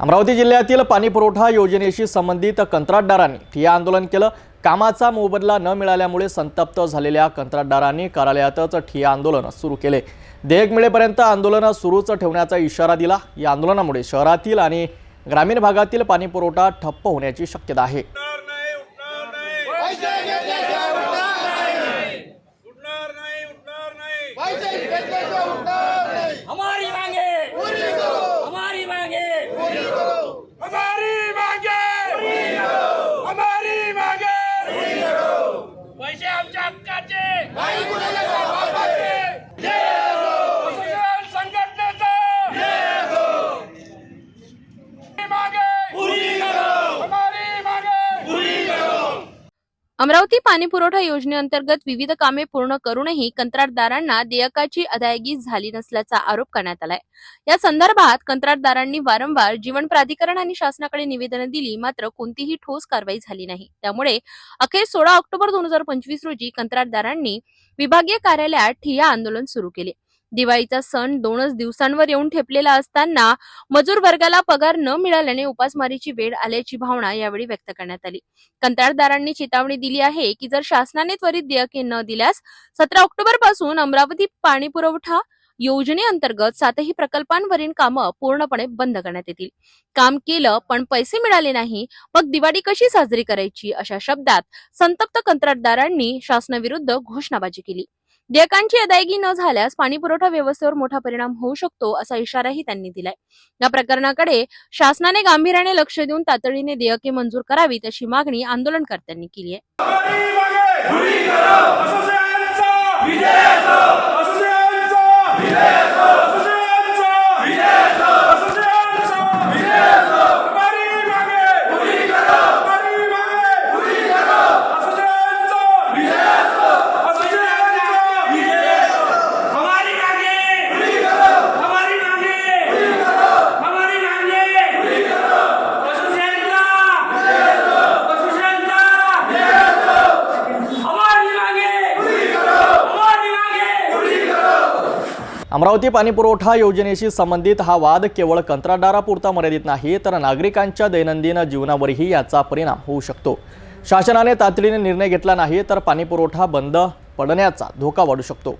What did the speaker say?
अमरावती जिल्ह्यातील पाणी पुरवठा योजनेशी संबंधित कंत्राटदारांनी ठिय्या आंदोलन केलं. कामाचा मोबदला न मिळाल्यामुळे संतप्त झालेल्या कंत्राटदारांनी कार्यालयातच ठिय्या आंदोलन सुरू केले. देयक मिळेपर्यंत आंदोलन सुरूच ठेवण्याचा इशारा दिला. या आंदोलनामुळे शहरातील आणि ग्रामीण भागातील पाणी पुरवठा ठप्प होण्याची शक्यता आहे. उठणार नाही उठणार नाही उठणार नाही उठणार नाही हमारी मांगे हमारी मांगे हमारी मागे हमारी मागे पैसे आमच्या हक्काचे असोसिएशन संघटनेचा मागे हमारी मागे अमरावती पाणी पुरवठा योजनेअंतर्गत विविध कामे पूर्ण करूनही कंत्राटदारांना देयकाची अदायगी झाली नसल्याचा आरोप करण्यात आलाय. या संदर्भात कंत्राटदारांनी वारंवार जीवन प्राधिकरण आणि शासनाकडे निवेदनं दिली मात्र कोणतीही ठोस कारवाई झाली नाही. त्यामुळे अखेर सोळा ऑक्टोबर दोन हजार पंचवीस रोजी कंत्राटदारांनी विभागीय कार्यालयात ठिय्या आंदोलन सुरू केले. दिवाळीचा सण दोनच दिवसांवर येऊन ठेपलेला असताना मजूर वर्गाला पगार न मिळाल्याने उपासमारीची वेळ आल्याची भावना यावेळी व्यक्त करण्यात आली. कंत्राटदारांनी चेतावणी दिली आहे की जर शासनाने त्वरित देयके न दिल्यास सतरा ऑक्टोबरपासून अमरावती पाणी पुरवठा योजनेअंतर्गत सातही प्रकल्पांवरील कामं पूर्णपणे बंद करण्यात येतील. काम केलं पण पैसे मिळाले नाही. मग दिवाळी कशी साजरी करायची? अशा शब्दात संतप्त कंत्राटदारांनी शासनाविरुद्ध घोषणाबाजी केली. देयकांची अदायगी न झाल्यास पाणी पुरवठा व्यवस्थेवर मोठा परिणाम होऊ शकतो असा इशाराही त्यांनी दिलाय. या प्रकरणाकडे शासनाने गांभीर्याने लक्ष देऊन तातडीने देयके मंजूर करावीत अशी मागणी आंदोलनकर्त्यांनी केली आहे हमारी मागे असोसिएशनचा असोसिएशनचा असोसिएशनचा असोसिएशनचा हमारी मागे हमारी मागे असोसिएशनचा असोसिएशनचा हमारी मागे हमारी मागे हमारी मागे असोसिएशनचा असोसिएशनचा हमारी मागे हमारी मागे अमरावती पाणी पुरवठा योजनेशी संबंधित हा वाद केवळ कंत्राटदारापुरता मर्यादित नाही तर नागरिकांच्या दैनंदिन जीवनावरही याचा परिणाम होऊ शकतो. शासनाने तातडीने निर्णय घेतला नाही तर पाणीपुरवठा बंद पडण्याचा धोका वाढू शकतो.